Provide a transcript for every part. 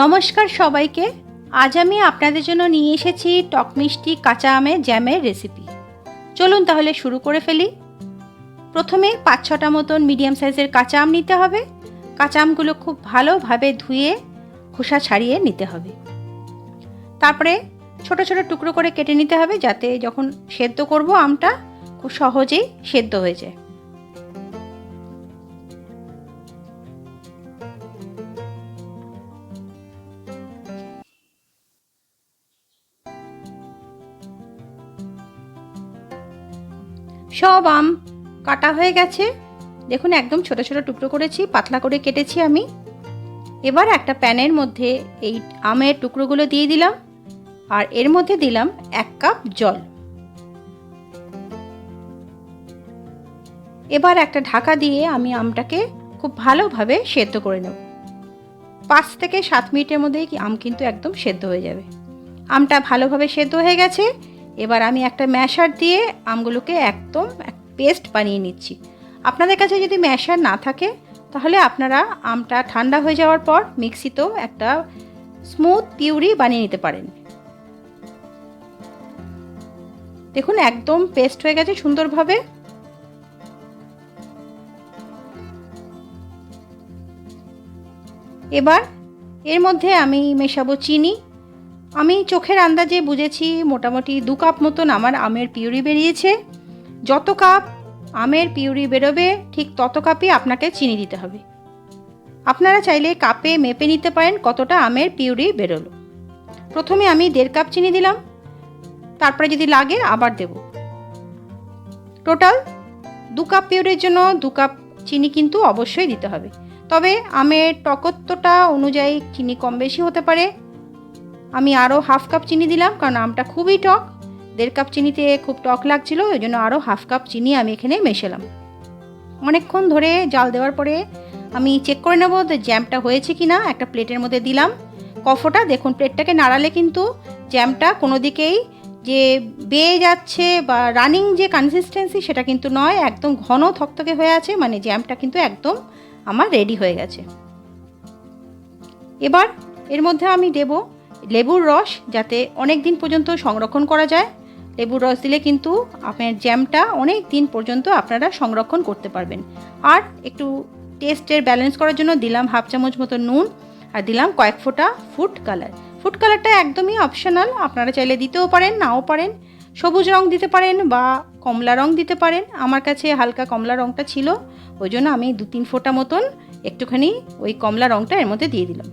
নমস্কার সবাইকে। আজ আমি আপনাদের জন্য নিয়ে এসেছি টক মিষ্টি কাঁচা আমের জ্যামের রেসিপি চলুন তাহলে শুরু করে ফেলি। প্রথমে পাঁচ ছটা মতন মিডিয়াম সাইজের কাঁচা আম নিতে হবে। কাঁচা আমগুলো খুব ভালোভাবে ধুয়ে খোসা ছাড়িয়ে নিতে হবে। তারপরে ছোট ছোট টুকরো করে কেটে নিতে হবে যাতে যখন সেদ্ধ করব আমটা খুব সহজেই সেদ্ধ হয়ে যায়। সব আম কাটা হয়ে গেছে। দেখুন, একদম ছোট ছোট টুকরো করেছি, পাতলা করে কেটেছি আমি। এবার একটা প্যানের মধ্যে এই আমের টুকরোগুলো দিয়ে দিলাম, আর এর মধ্যে দিলাম এক কাপ জল। এবার একটা ঢাকা দিয়ে আমি আমটাকে খুব ভালোভাবে সেদ্ধ করে নেব। পাঁচ থেকে সাত মিনিটের মধ্যেই কি আম কিন্তু একদম সেদ্ধ হয়ে যাবে। আমটা ভালোভাবে সেদ্ধ হয়ে গেছে এবার আমি একটা ম্যাশার দিয়ে আমগুলোকে একদম পেস্ট বানিয়ে নিচ্ছি। আপনাদের কাছে যদি ম্যাশার না থাকে, তাহলে আপনারা আমটা ঠান্ডা হয়ে যাওয়ার পর মিক্সিতেও একটা স্মুথ পিউরি বানিয়ে নিতে পারেন। দেখুন, একদম পেস্ট হয়ে গেছে সুন্দরভাবে। এবার এর মধ্যে আমি মেশাবো চিনি। আমি চোখের আন্দাজে বুঝেছি মোটামুটি দু কাপ মতন আমার আমের পিউরি বেরিয়েছে। যত কাপ আমের পিউরি বেরোবে, ঠিক তত কাপই আপনাকে চিনি দিতে হবে। আপনারা চাইলে কাপে মেপে নিতে পারেন কতটা আমের পিউরি বেরোলো। প্রথমে আমি দেড় কাপ চিনি দিলাম। তারপরে যদি লাগে আবার দেব। টোটাল দু কাপ পিউরির জন্য দু কাপ চিনি কিন্তু অবশ্যই দিতে হবে। তবে আমের টকত্বটা অনুযায়ী চিনি কম বেশি হতে পারে। আমি আরও হাফ কাপ চিনি দিলাম, কারণ আমটা খুবই টক। দেড় কাপ চিনিতে খুব টক লাগছিল, ওই জন্য আরও হাফ কাপ চিনি আমি এখানে মেশালাম। অনেকক্ষণ ধরে জাল দেওয়ার পরে আমি চেক করে নেব যে জ্যামটা হয়েছে কি না একটা প্লেটের মধ্যে দিলাম। কফটা, দেখুন প্লেটটাকে নাড়ালে কিন্তু জ্যামটা কোনো দিকেই যে বেয়ে যাচ্ছে বা রানিং যে কনসিস্টেন্সি সেটা কিন্তু নয়, একদম ঘন থকথকে হয়ে আছে মানে জ্যামটা কিন্তু একদম আমার রেডি হয়ে গেছে। এবার এর মধ্যে আমি দেব লেবুর রস যাতে অনেক দিন পর্যন্ত সংরক্ষণ করা যায়। লেবুর রস দিলে কিন্তু আপনার জ্যামটা অনেক দিন পর্যন্ত আপনারা সংরক্ষণ করতে পারবেন। আর একটু টেস্টের ব্যালেন্স করার জন্য দিলাম হাফ চামচ মতো নুন আর দিলাম কয়েক ফোঁটা ফুড কালার ফুড কালারটা একদমই অপশনাল আপনারা চাইলে দিতেও পারেন, নাও পারেন। সবুজ রং দিতে পারেন বা কমলা রং দিতে পারেন। আমার কাছে হালকা কমলা রংটা ছিল, ওই জন্য আমি দু তিন ফোঁটা মতন একটুখানি ওই কমলা রংটা এর মধ্যে দিয়ে দিলাম।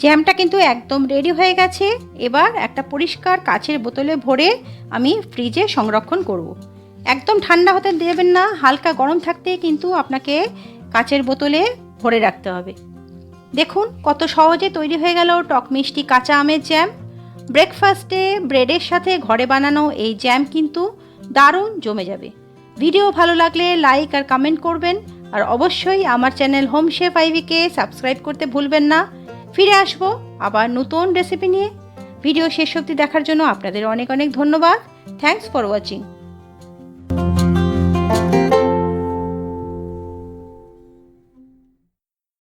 জ্যামটা কিন্তু একদম রেডি হয়ে গেছে। এবার একটা পরিষ্কার কাচের বোতলে ভরে আমি ফ্রিজে সংরক্ষণ করব। একদম ঠান্ডা হতে দেবেন না, হালকা গরম থাকতে কিন্তু আপনাকে কাচের বোতলে ভরে রাখতে হবে। দেখুন কত সহজে তৈরি হয়ে গেল টক মিষ্টি কাঁচা আমের জ্যাম। ব্রেকফাস্টে ব্রেডের সাথে ঘরে বানানো এই জ্যাম কিন্তু দারুণ জমে যাবে। ভিডিও ভালো লাগলে লাইক আর কমেন্ট করবেন। আর অবশ্যই আমার চ্যানেল হোম শেফ আইভিকে সাবস্ক্রাইব করতে ভুলবেন না। ফিরে আসব আবার নতুন রেসিপি নিয়ে। ভিডিও শেষ অবধি দেখার জন্য আপনাদের অনেক অনেক ধন্যবাদ। Thanks for watching